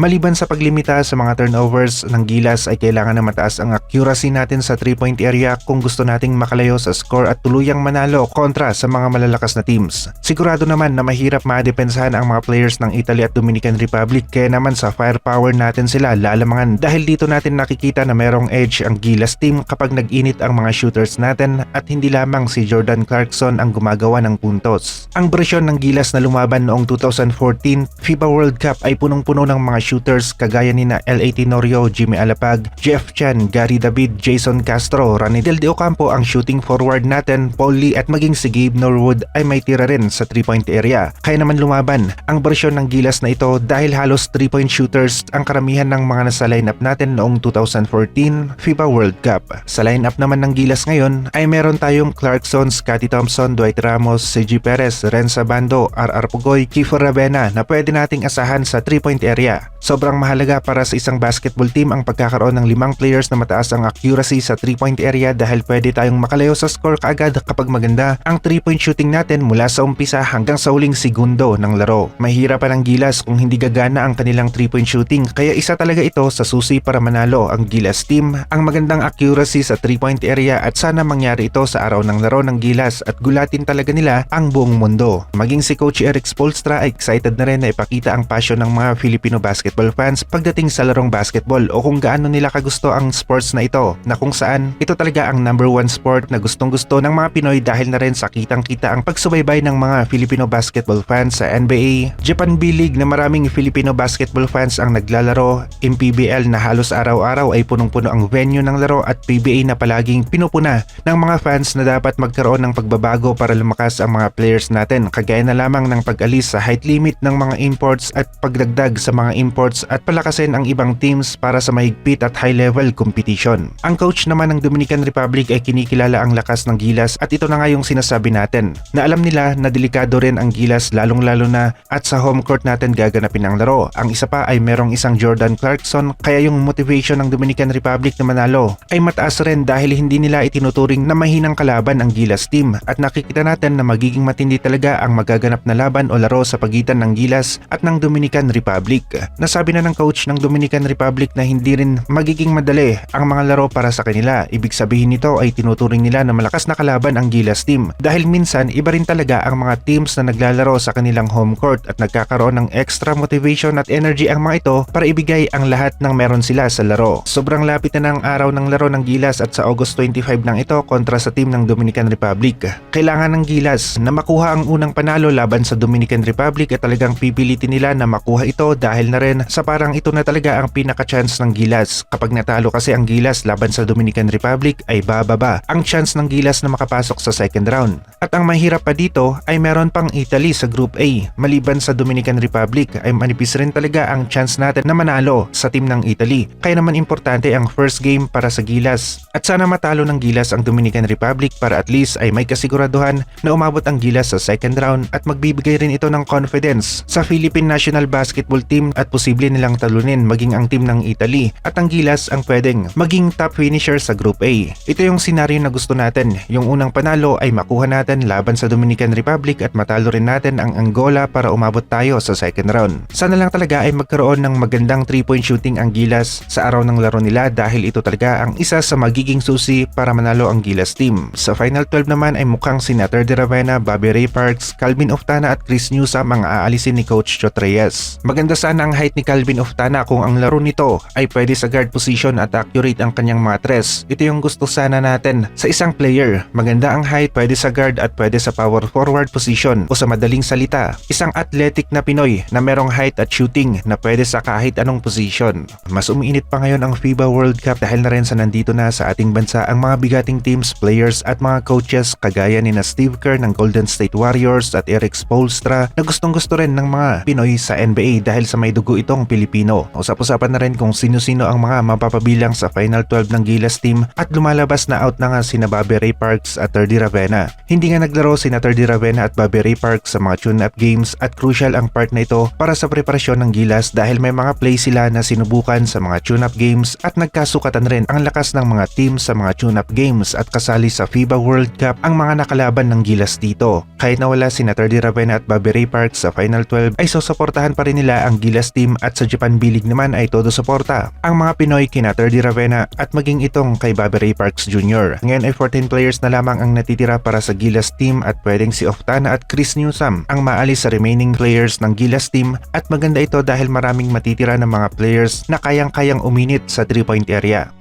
Maliban sa paglimita sa mga turnovers ng Gilas ay kailangan na mataas ang accuracy natin sa 3-point area kung gusto nating makalayo sa score at tuluyang manalo kontra sa mga malalakas na teams. Sigurado naman na mahirap madepensahan ang mga players ng Italy at Dominican Republic kaya naman sa firepower natin sila lalamangan dahil dito natin nakikita na merong edge ang Gilas team kapag nag-init ang mga shooters natin at hindi lamang si Jordan Clarkson ang gumagawa ng puntos. Ang bersyon ng Gilas na lumaban noong 2014 FIBA World Cup ay punong-puno ng mga shooters kagaya ni na L.A. Tenorio, Jimmy Alapag, Jeff Chan, Gary David, Jason Castro, Ranidel De Ocampo ang shooting forward natin, Paul Lee at maging si Gabe Norwood ay may tira rin sa 3-point area. Kaya naman lumaban ang bersyon ng Gilas na ito dahil halos 3-point shooters ang karamihan ng mga nasa lineup natin noong 2014 FIBA World Cup. Sa lineup naman ng Gilas ngayon ay meron tayong Clarkson, Scotty Thompson, Dwight Ramos, CG Perez, Renza Bando, RR Pugoy, Kiefer Ravena na pwede nating asahan sa 3-point area. Sobrang mahalaga para sa isang basketball team ang pagkakaroon ng limang players na mataas ang accuracy sa 3-point area dahil pwede tayong makalayo sa score kaagad kapag maganda ang 3-point shooting natin mula sa umpisa hanggang sa huling segundo ng laro. Mahirap pa Gilas kung hindi gagana ang kanilang 3-point shooting kaya isa talaga ito sa susi para manalo ang Gilas team ang magandang accuracy sa 3-point area at sana mangyari ito sa araw ng laro ng Gilas at gulatin talaga nila ang buong mundo. Maging si Coach Eric Spolstra ay excited na rin na ipakita ang passion ng mga Filipino basketball fans pagdating sa larong basketball o kung gaano nila kagusto ang sports na ito na kung saan ito talaga ang number one sport na gustong gusto ng mga Pinoy dahil na rin sa kitang kita ang pagsubaybay ng mga Filipino basketball fans sa NBA, Japan B-League na maraming Filipino basketball fans ang naglalaro, MPBL na halos araw-araw ay punong-puno ang venue ng laro at PBA na palaging pinupuna ng mga fans na dapat magkaroon ng pagbabago para lumakas ang mga players natin kagaya na lamang ng pag-alis sa height limit ng mga imports at pagdagdag sa mga imports at palakasin ang ibang teams para sa mahigpit at high-level competition. Ang coach naman ng Dominican Republic ay kinikilala ang lakas ng Gilas at ito na nga yung sinasabi natin na alam nila na delikado rin ang Gilas lalong-lalo na at sa home court natin gaganapin ang laro. Ang isa pa ay merong isang Jordan Clarkson kaya yung motivation ng Dominican Republic na manalo ay mataas rin dahil hindi nila itinuturing na mahinang kalaban ang Gilas team at nakikita natin na magiging matindi talaga ang magaganap na laban o laro sa pagitan ng Gilas at ng Dominican Republic. Nasabi na ng coach ng Dominican Republic na hindi rin magiging madali ang mga laro para sa kanila. Ibig sabihin nito ay tinuturing nila na malakas na kalaban ang Gilas team dahil minsan iba rin talaga ang mga teams na naglalaro sa kanilang home court at nagkakaroon ng extra motivation at energy ang mga ito para ibigay ang lahat ng meron sila sa laro. Sobrang lapit na ng araw ng laro ng Gilas at sa August 25 lang ito kontra sa team ng Dominican Republic. Kailangan ng Gilas na makuha ang unang panalo laban sa Dominican Republic at talagang pipilitin nila na makuha ito dahil na rin sa parang ito na talaga ang pinaka-chance ng Gilas. Kapag natalo kasi ang Gilas laban sa Dominican Republic ay bababa ang chance ng Gilas na makapasok sa second round. At ang mahirap pa dito ay meron pang Italy sa Group A. Maliban sa Dominican Republic ay manipis rin talaga ang chance natin na manalo sa team ng Italy. Kaya naman importante ang first game para sa Gilas. At sana matalo ng Gilas ang Dominican Republic para at least ay may kasiguraduhan na umabot ang Gilas sa second round at magbibigay rin ito ng confidence sa Philippine National Basketball Team at posible nilang talunin maging ang team ng Italy at ang Gilas ang pwedeng maging top finisher sa Group A. Ito yung senaryo na gusto natin. Yung unang panalo ay makuha natin laban sa Dominican Republic at matalo rin natin ang Angola para umabot tayo sa second round. Sana lang talaga ay magkaroon ng magandang 3-point shooting ang Gilas sa araw ng laro nila dahil ito talaga ang isa sa magiging susi para manalo ang Gilas team. Sa Final 12 naman ay mukhang si Natter de Ravena, Bobby Ray Parks, Calvin Oftana at Chris Newsam ang aalisin ni Coach Chot Reyes. Maganda sana ang height ni Calvin Oftana kung ang laro nito ay pwede sa guard position at accurate ang kanyang mga tres. Ito yung gusto sana natin sa isang player. Maganda ang height pwede sa guard at pwede sa power forward position o sa madaling salita, isang athletic na Pinoy na merong height at shooting na pwede sa kahit anong position. Mas umiinit pa ngayon ang FIBA World Cup dahil na rin sa nandito na sa ating bansa ang mga bigating teams, players at mga coaches kagaya ni na Steve Kerr ng Golden State Warriors at Eric Spoelstra na gustong gusto rin ng mga Pinoy sa NBA dahil sa may dugo itong Pilipino. Usap-usapan na rin kung sino-sino ang mga mapapabilang sa Final 12 ng Gilas team at lumalabas na out na nga sina Bobby Ray Parks at Terdy Ravena. Hindi nga naglaro sina Terdy Ravena at Bobby Ray Parks sa mga tune-up games at crucial ang part na ito para sa preparasyon ng Gilas dahil may mga play sila na sinubukan sa mga tune-up games at nagkasukatan rin ang lakas ng mga team sa mga tune-up games at kasali sa FIBA World Cup ang mga nakalaban ng Gilas dito. Kahit nawala sina Terdy Ravena at Bobby Ray Parks sa Final 12 ay susuportahan pa rin nila ang Gilas team at sa Japan B-League naman ay todo suporta. Ang mga Pinoy kina Terdy Ravena at maging itong kay Bobby Ray Parks Jr. Ngayon ay 14 players na lamang ang natitira para sa Gilas team at pwedeng si Oftana at Chris Newsam ang maalis sa remaining players ng Gilas team at maganda ito dahil maraming matitira ng mga players na kayang-kayang uminit sa 3-point area.